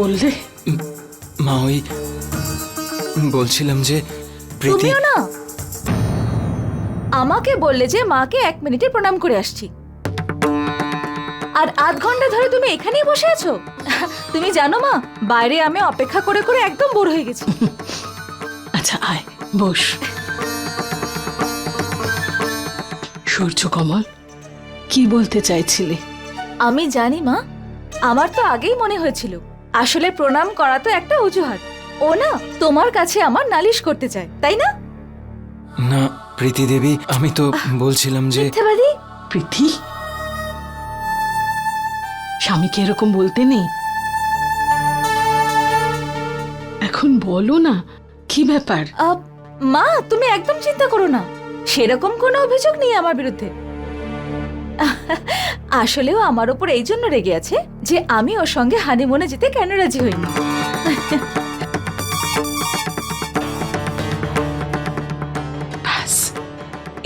বললে? মা ওই বলছিলাম যে প্রীতি তুমিও না। আমাকে বললে যে মাকে এক মিনিটে প্রণাম করে আসছি। আর আধ ঘণ্টা ধরে তুমি এখানেই বসে আছো? তুমি জানো মা বাইরে আমি অপেক্ষা করে করে একদম বোর হয়ে গেছি। আচ্ছা আয় বস। সূর্য কমল কি বলতে চাইছিলে? আমি জানি মা আমার তো আগেই মনে হয়েছিল। আসলে প্রণাম করা তো একটা অজুহাত। ও না তোমার কাছে আমার নালিশ করতে চায় তাই না? না প্রীতি দেবী আমি তো বলছিলাম যে মিথ্যাবাদী? প্রীতি? স্বামীকে এরকম বলতে নেই। এখন বলো না কি ব্যাপার? আহ, মা তুমি একদম চিন্তা করো না। সেরকম কোনো অভিযোগ নেই আমার বিরুদ্ধে। আসলেও আমার ওপর এই জন্য রেগে আছে? যে আমি ওর সঙ্গে হানিমুনে যেতে কেন রাজি হইনি?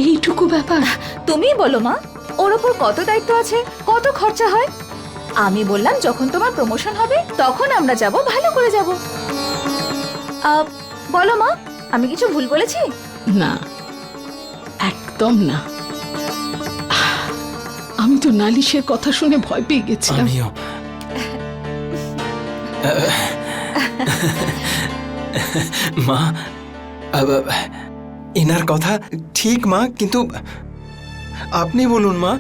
এইটুকু ব্যাপার। তুমি বলো মা ওর ওপর কত দায়িত্ব আছে কত খরচা হয়? আমি বললাম যখন তোমার প্রমোশন হবে তখন আমরা যাব ভালো করে যাব। বলো মা আমি কিছু ভুল বলেছি? না একদম না। আমি তো নালিশের কথা শুনে ভয় পেয়ে গেছিলাম। আমিও। মা এনার কথা ঠিক মা কিন্তু আপনি বলুন মা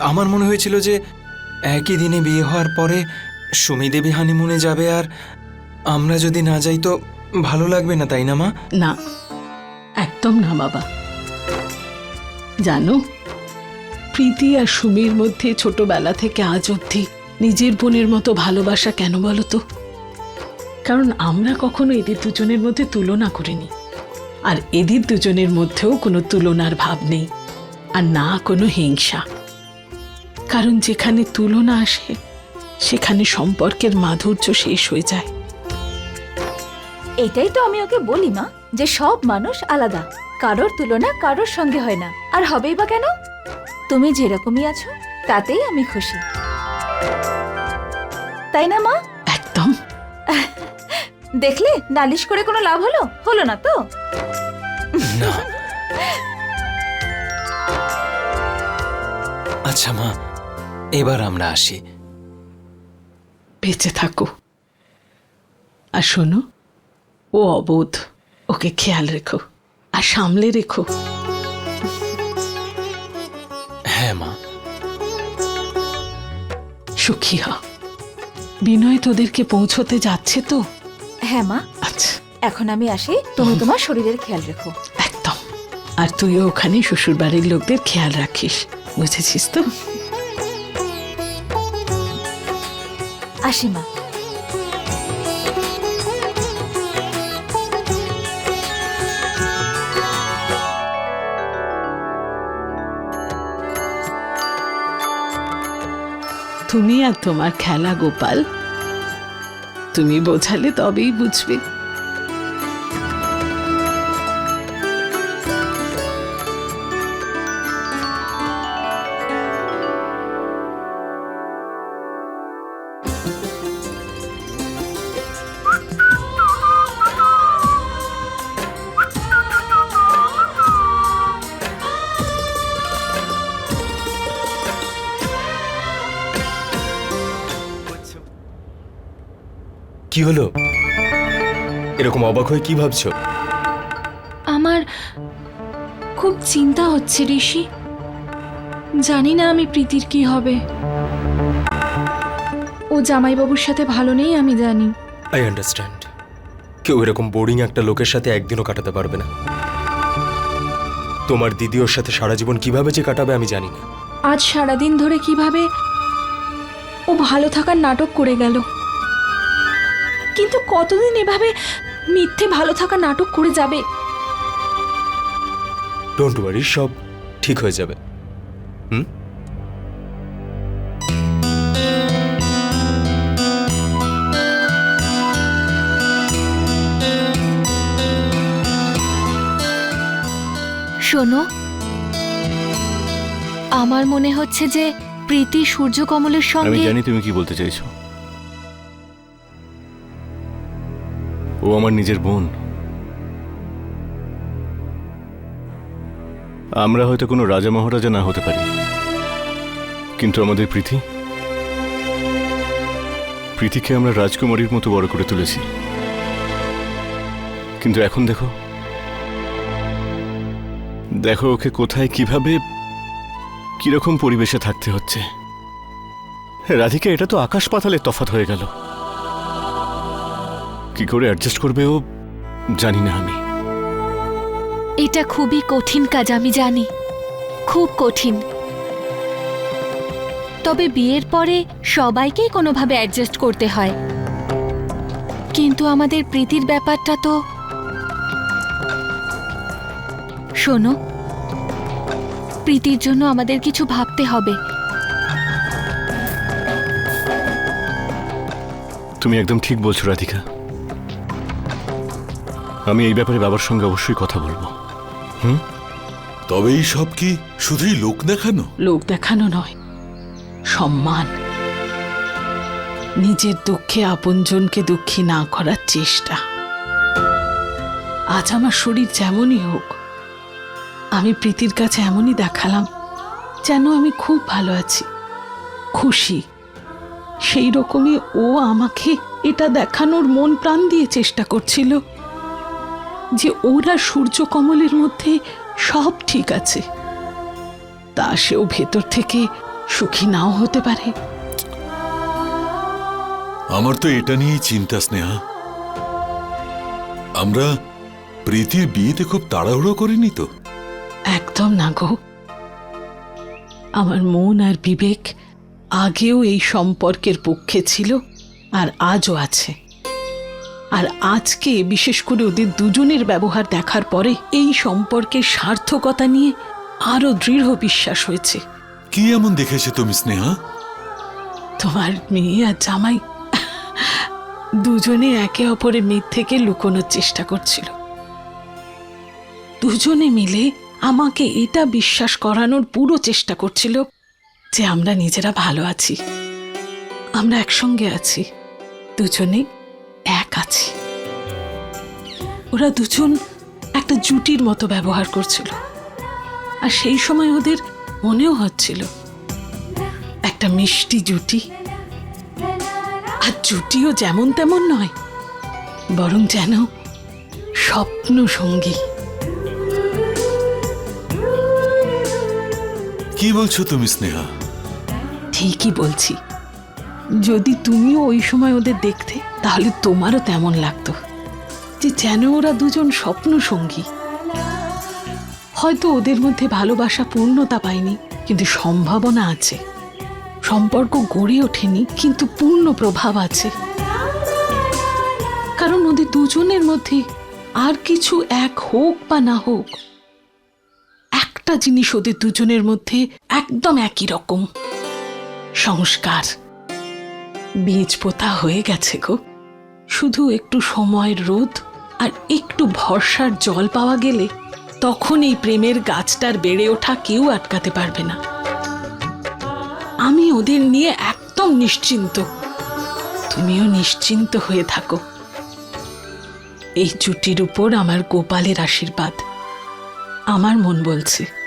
আমার মনে হয়েছিল যে একই দিনে বিয়ে হওয়ার পরে সুমি দেবী হানিমুনে যাবে আর আমরা যদি না যাই তো ভালো লাগবে না তাই না মা? না একদম না বাবা। জানো প্রীতি আর সুমির মধ্যে ছোটবেলা থেকে আজ অবধি নিজের বোনের মতো ভালোবাসা কেন বলো তো? কারণ আমরা কখনো এদের দুজনের মধ্যে তুলনা করিনি। আর এদের দুজনের মধ্যেও কোনো তুলনার ভাব নেই আর না কোনো হিংসা। কারণ যেখানে তুলনা আসে, সেখানে সম্পর্কের মাধুর্য শেষ হয়ে যায়। এটাই তো আমি ওকে বলি মা, যে সব মানুষ আলাদা, কারোর তুলনা কারোর সঙ্গে হয় না। আর হবেই বা কেন? তুমি যেরকমই আছো তাতেই আমি খুশি। তাই না মা? একদম। দেখলে নালিশ করে কোনো লাভ হলো? হলো না তো? না। আচ্ছা মা এবার আমরা আসি। বেঁচে থাকো। আর শোনো ও অবোধ ওকে খেয়াল রেখো আর সামলে রেখো। সুখী হ। বিনয় তোদেরকে পৌঁছতে যাচ্ছে তো? হ্যাঁ মা। আচ্ছা। এখন আমি আসি তুমি তোমার শরীরের খেয়াল রেখো। একদম। আর তুইও ওখানে শ্বশুর বাড়ির লোকদের খেয়াল রাখিস বুঝেছিস তো? আসি মা। তুমি আর তোমার খেলা গোপাল। তুমি বোঝালে তবেই বুঝবে। কি হলো? এরকম অবাক হয়ে কি ভাবছ? আমার খুব চিন্তা হচ্ছে ঋষি। জানি না আমি প্রীতির কি হবে। ও জামাইবাবুর সাথে ভালো নেই আমি জানি। আই আন্ডারস্ট্যান্ড কেউ এরকম বোরিং একটা লোকের সাথে একদিনও কাটাতে পারবে না। তোমার দিদি ওর সাথে সারা জীবন কীভাবে যে কাটাবে আমি জানি না। আজ সারাদিন ধরে কীভাবে ও ভালো থাকার নাটক করে গেল। কিন্তু কতদিন এভাবে মিথ্যে ভালো থাকা নাটক করে যাবে? ডোন্ট ওয়ারি সব ঠিক হয়ে যাবে। হুম? শোনো আমার মনে হচ্ছে যে প্রীতি সূর্যকমলের আমি সঙ্গে জানি তুমি কি বলতে চাইছো। আমার নিজের বোন। আমরা হয়তো কোনো রাজা মহারাজা না হতে পারি। কিন্তু আমাদের প্রীতি? প্রীতিকে আমরা রাজকুমারীর মতো বড় করে তুলেছি। কিন্তু এখন দেখো। দেখো ওকে কোথায়, কীভাবে, কীরকম পরিবেশে থাকতে হচ্ছে। রাধিকা, এটা তো আকাশ পাতালের তফাৎ হয়ে গেল। কি করে অ্যাডজাস্ট করবে ও জানি না আমি। এটা খুবই কঠিন কাজ আমি জানি। খুব কঠিন। তবে বিয়ের পরে সবাইকেই কোনোভাবে অ্যাডজাস্ট করতে হয়। কিন্তু আমাদের প্রীতির ব্যাপারটা তো শোনো প্রীতির জন্য আমাদের কিছু ভাবতে হবে। তুমি একদম ঠিক বলছো রাধিকা। আমি এই ব্যাপারে বাবার সঙ্গে অবশ্যই কথা বলব। হুম? তবে এই সব কি শুধুই লোক দেখানো? লোক দেখানো নয় সম্মান। নিজের দুঃখে আপনজনকে দুঃখী না করার চেষ্টা। আজ আমার শরীর যেমনই হোক আমি প্রীতির কাছে এমনই দেখালাম যেন আমি খুব ভালো আছি খুশি। সেই রকমই ও আমাকে এটা দেখানোর মন প্রাণ দিয়ে চেষ্টা করছিল। যে ওরা সূর্যকমলের মধ্যে সব ঠিক আছে। তা সেও ভেতর থেকে সুখী নাও হতে পারে। আমার তো এটা নিয়েই চিন্তা স্নেহা। আমরা প্রীতির বিয়েতে খুব তাড়াহুড়ো করিনি তো? একদম না গো। আমার মন আর বিবেক আগেও এই সম্পর্কের পক্ষে ছিল আর আজও আছে। আর আজকে বিশেষ করে ওদের দুজনের ব্যবহার দেখার পরে এই সম্পর্কের সার্থকতা নিয়ে আরও দৃঢ় বিশ্বাস হয়েছে। কি এমন দেখেছে তুমি স্নেহা? তোমার মেয়ে আর জামাই দুজনে একে অপরের মেয়ে থেকে লুকোনোর চেষ্টা করছিল। দুজনে মিলে আমাকে এটা বিশ্বাস করানোর পুরো চেষ্টা করছিল যে আমরা নিজেরা ভালো আছি। আমরা একসঙ্গে আছি। দুজনে আছি ওরা দুজন একটা জুটির মতো ব্যবহার করছিল। আর সেই সময় ওদের মনেও হচ্ছিল একটা মিষ্টি জুটি। আর জুটিও যেমন তেমন নয় বরং যেন স্বপ্ন সঙ্গী। কি বলছো তুমি স্নেহা? ঠিকই বলছি। যদি তুমিও ওই সময় ওদের দেখতে তাহলে তোমারও তেমন লাগতো যে যেন ওরা দুজন স্বপ্ন সঙ্গী হয়তো ওদের মধ্যে ভালোবাসা পূর্ণতা পায়নি, কিন্তু সম্ভাবনা আছে। সম্পর্ক গড়ে ওঠেনি, কিন্তু পূর্ণ প্রভাব আছে। কারণ ওদের দুজনের মধ্যে আর কিছু এক হোক বা না হোক, একটা জিনিস ওদের দুজনের মধ্যে একদম একই রকম। সংস্কার। বীজ পোতা হয়ে গেছে গো। শুধু একটু সময়ের রোদ আর একটু ভরসার জল পাওয়া গেলে তখন এই প্রেমের গাছটার বেড়ে ওঠা কেউ আটকাতে পারবে না। আমি ওদের নিয়ে একদম নিশ্চিন্ত। তুমিও নিশ্চিন্ত হয়ে থাকো। এই জুটির উপর আমার গোপালের আশীর্বাদ। আমার মন বলছে।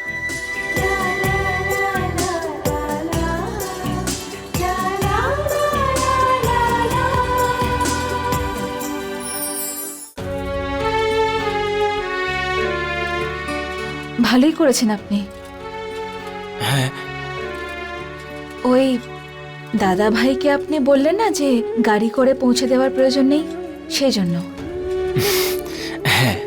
ভালোই করেছেন আপনি। হ্যাঁ। ওই দাদা ভাইকে আপনি বললেন না যে গাড়ি করে পৌঁছে দেওয়ার প্রয়োজন নেই? সেই জন্য হ্যাঁ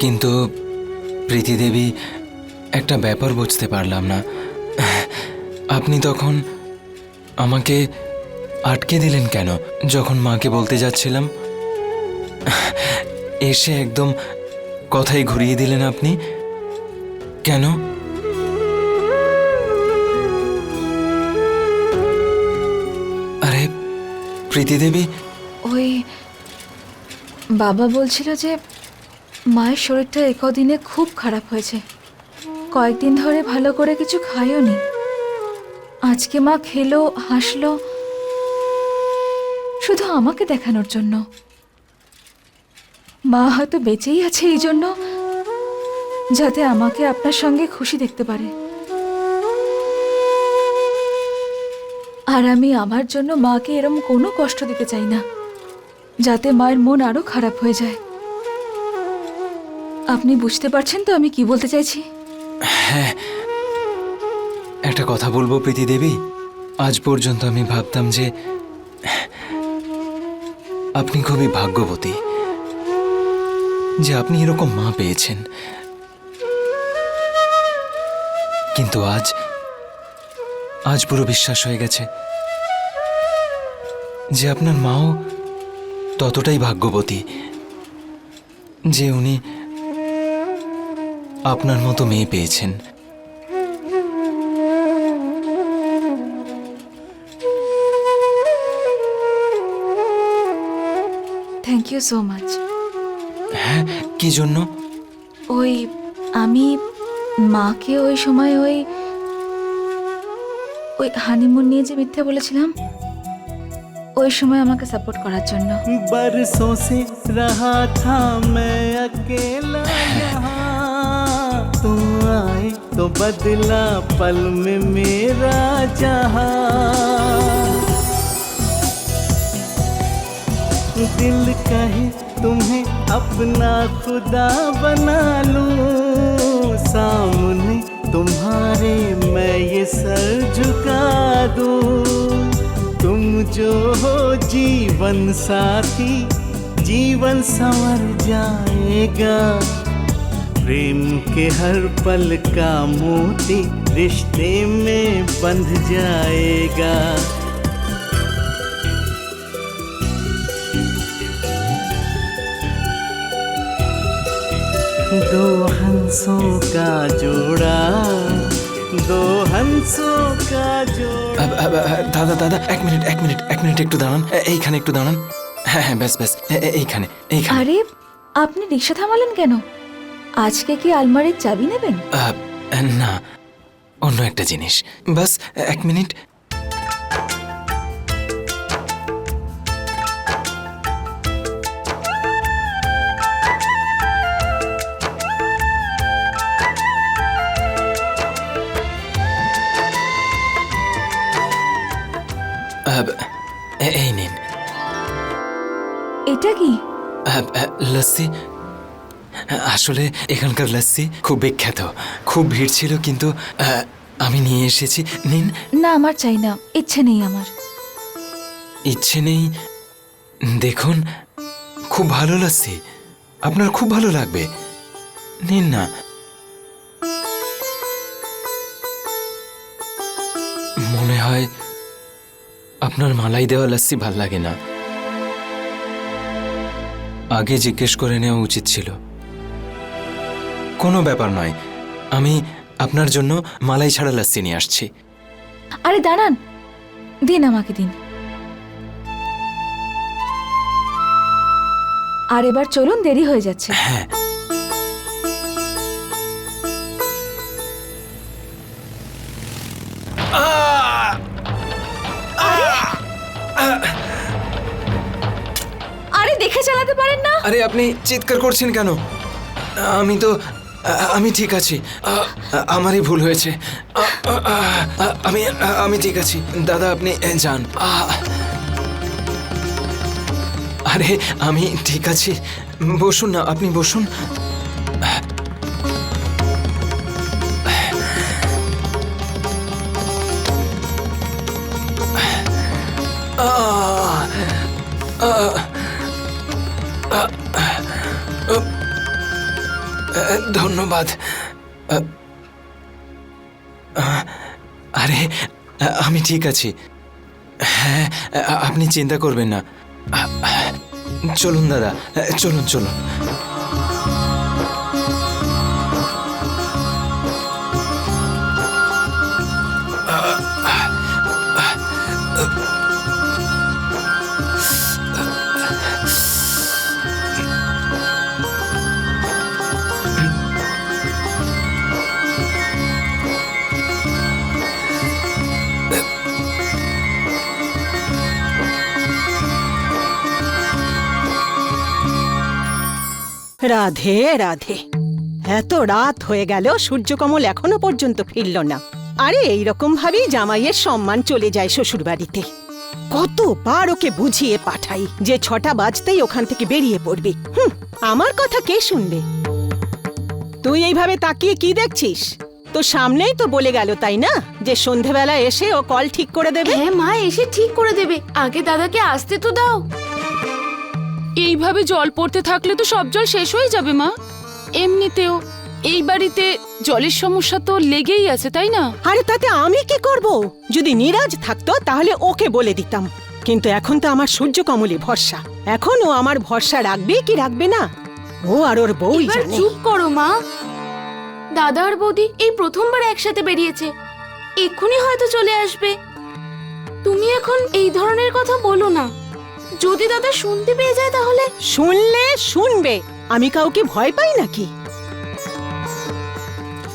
কিন্তু প্রীতিদেবী একটা ব্যাপার বুঝতে পারলাম না। আপনি তখন আমাকে আটকে দিলেন কেন? যখন মাকে বলতে যাচ্ছিলাম এসে একদম কথাই ঘুরিয়ে দিলেন আপনি? কেন? আরে, প্রীতি দেবী? ওই বাবা বলছিল যে মায়ের শরীরটা এ কদিনে খুব খারাপ হয়েছে। কয়েকদিন ধরে ভালো করে কিছু খায়ও নি আজকে মা খেলো, হাসলো। শুধু আমাকে দেখানোর জন্য। মা হয়তো বেঁচেই আছে এই জন্য, যাতে আমাকে আপনার সঙ্গে খুশি দেখতে পারে। আর আমি আমার জন্য মাকে এরম কোনো কষ্ট দিতে চাই না, যাতে মায়ের মন আরও খারাপ হয়ে যায়। আপনি বুঝতে পারছেন তো আমি কি বলতে চাইছি? একটা কথা বলব প্রীতি দেবী। আজ পর্যন্ত আমি ভাবতাম যে আপনি খুবই ভাগ্যবতী। যে আপনি এরকম মা পেয়েছেন। কিন্তু আজ আজ পুরো বিশ্বাস হয়ে গেছে যে আপনার মাও ততটাই ভাগ্যবতী যে উনি আপনার মতো মেয়ে পেয়েছেন। থ্যাংক ইউ সো মাচ হ্যাঁ কি জন্য ওই আমি মাকে ওই সময় ওই ওই হানিমুন নিয়ে যে মিথ্যে বলেছিলাম ওই সময় আমাকে সাপোর্ট করার জন্য बरसों से रहा था मैं अकेला यहाँ तुम आए तो बदला पल में मेरा जहां दिल कहे तुम्हें अपना खुदा बना लूँ। सामने तुम्हारे मैं ये सर झुका दूँ। तुम जो हो जीवन साथी, जीवन संवर जाएगा। प्रेम के हर पल का मोती रिश्ते में बंध जाएगा। दो हंसों का जोड़ा दो हंसों का जोड़ा আব, আব, আ, দাদা দাদা এক মিনিট এক মিনিট এক মিনিট একটু দাঁড়ান এ- এইখানে একটু দাঁড়ান হ্যাঁ হ্যাঁ ব্যাস ব্যাস এ- এ- এইখানে এইখানে আরে আপনি রিক্সা থামালেন কেন আজকে কি আলমারির চাবি নেবেন আ, না অন্য একটা জিনিস বাস এক মিনিট এটা কি? লস্যি? আসলে এখানকার লস্যি খুব বিখ্যাত। খুব ভিড় ছিল কিন্তু আমি নিয়ে এসেছি। নিন। না আমার চাই না। ইচ্ছে নেই আমার। ইচ্ছে নেই? দেখুন খুব ভালো লস্যি। আপনার খুব ভালো লাগবে। নিন না। মনে হয় আপনার মালাই দেওয়া লস্যি ভালো লাগে না। আগে জিজ্ঞেস করে নেওয়া উচিত ছিল। কোনো ব্যাপার নয়। আমি আপনার জন্য মালাই ছাড়া লাস্তি নিয়ে আসছি। আরে দাঁড়ান। দিন আমাকে দিন। আর এবার চলুন দেরি হয়ে যাচ্ছে। হ্যাঁ। দেখে চালাতে পারেন না? আরে, আপনি চিৎকার করছেন কেন? আমি তো, আমি ঠিক আছি। আমারই ভুল হয়েছে। আমি আমি ঠিক আছি। দাদা, আপনি যান। আরে, আমি ঠিক আছি। বসুন না, আপনি বসুন। ধন্যবাদ। আরে আমি ঠিক আছি। হ্যাঁ আপনি চিন্তা করবেন না। চলুন দাদা চলুন চলুন। রাধে রাধে। এত রাত হয়ে গেল সূর্যকমল এখনও পর্যন্ত ফিরল না। আরে, এইরকম ভাবেই জামাইয়ের সম্মান চলে যায় শ্বশুর বাড়িতে কতবার ওকে বুঝিয়ে পাঠাই যে ছটা বাজতেই ওখান থেকে বেরিয়ে পড়বে। হুম, আমার কথা কে শুনবে? তুই এইভাবে তাকিয়ে কি দেখছিস? তো সামনেই তো বলে গেল, তাই না? যে সন্ধেবেলা এসে ও কল ঠিক করে দেবে? হ্যাঁ মা, এসে ঠিক করে দেবে। আগে দাদাকে আসতে তো দাও। এইভাবে জল পড়তে থাকলে তো সব জল শেষ হয়ে যাবে মা। এমনিতেও এই বাড়িতে জলের সমস্যা তো লেগেই আছে তাই না? আরে তাতে আমি কি করব? যদি নিরাজ থাকতো তাহলে ওকে বলে দিতাম। কিন্তু এখন তো আমার সূর্য কমলে ভরসা। এখন ও আমার ভরসা রাখবে কি রাখবে না? ও আর ওর বউই এবার জানে। চুপ করো মা। দাদা আর বৌদি এই প্রথমবার একসাথে বেরিয়েছে। এক্ষুনি হয়তো চলে আসবে। তুমি এখন এই ধরনের কথা বলো না। যদি দাদা শুনতে পেয়ে যায় তাহলে? শুনলে শুনবে। আমি কাউকে ভয় পাই নাকি?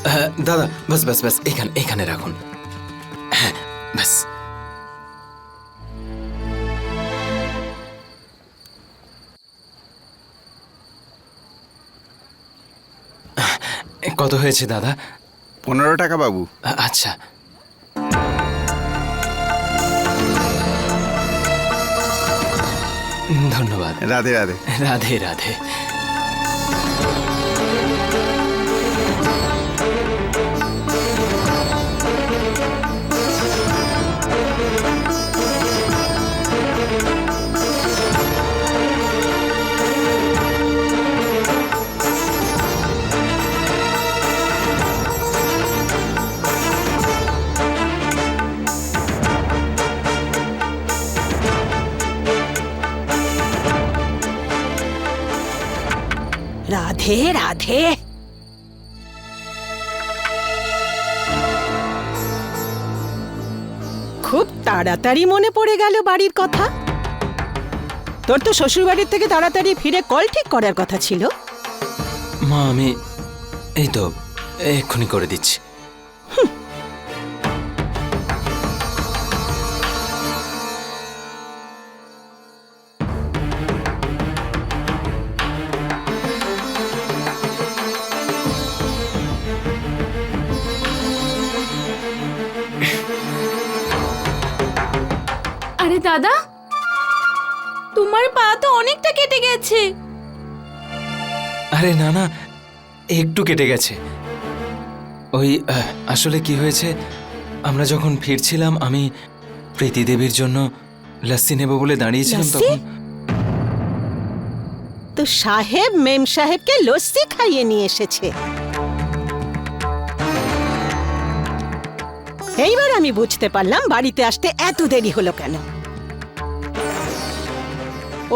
হ্যাঁ, দাদা বাস বাস বাস এখানে এখানে রাখুন। হ্যাঁ বাস। কত হয়েছে দাদা? পনেরো টাকা বাবু। আ- আচ্ছা। ধন্যবাদ। রাধে রাধে। রাধে রাধে। রাধে রাধে। খুব তাড়াতাড়ি মনে পড়ে গেল বাড়ির কথা। তোর তো শ্বশুর বাড়ির থেকে তাড়াতাড়ি ফিরে কল ঠিক করার কথা ছিল। মা, আমি এই তো, এক্ষুনি করে দিচ্ছি। দাদা? তোমার পা তো অনেকটা কেটে গেছে। আরে না না একটু কেটে গেছে। ওই আসলে কি হয়েছে? আমরা যখন ফিরছিলাম আমি প্রীতি দেবীর জন্য লস্যি নেব বলে দাঁড়িয়েছিলাম? তখন। তো সাহেব মেম সাহেবকে লস্যি খাইয়ে নিয়ে এসেছে। এইবার আমি বুঝতে পারলাম বাড়িতে আসতে এত দেরি হলো কেন।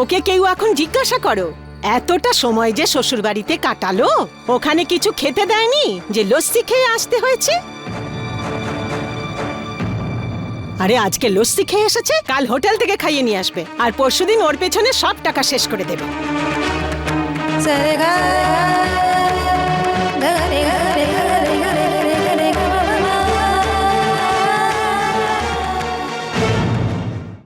ওকে কেউ এখন জিজ্ঞাসা করো। এতটা সময় যে শ্বশুর বাড়িতে কাটালো, ওখানে কিছু খেতে দেয়নি, যে লস্যি খেয়ে আসতে হয়েছে? আরে, আজকে লস্যি খেয়ে এসেছে, কাল হোটেল থেকে খাইয়ে নিয়ে আসবে, আর পরশুদিন ওর পেছনে সব টাকা শেষ করে দেবে।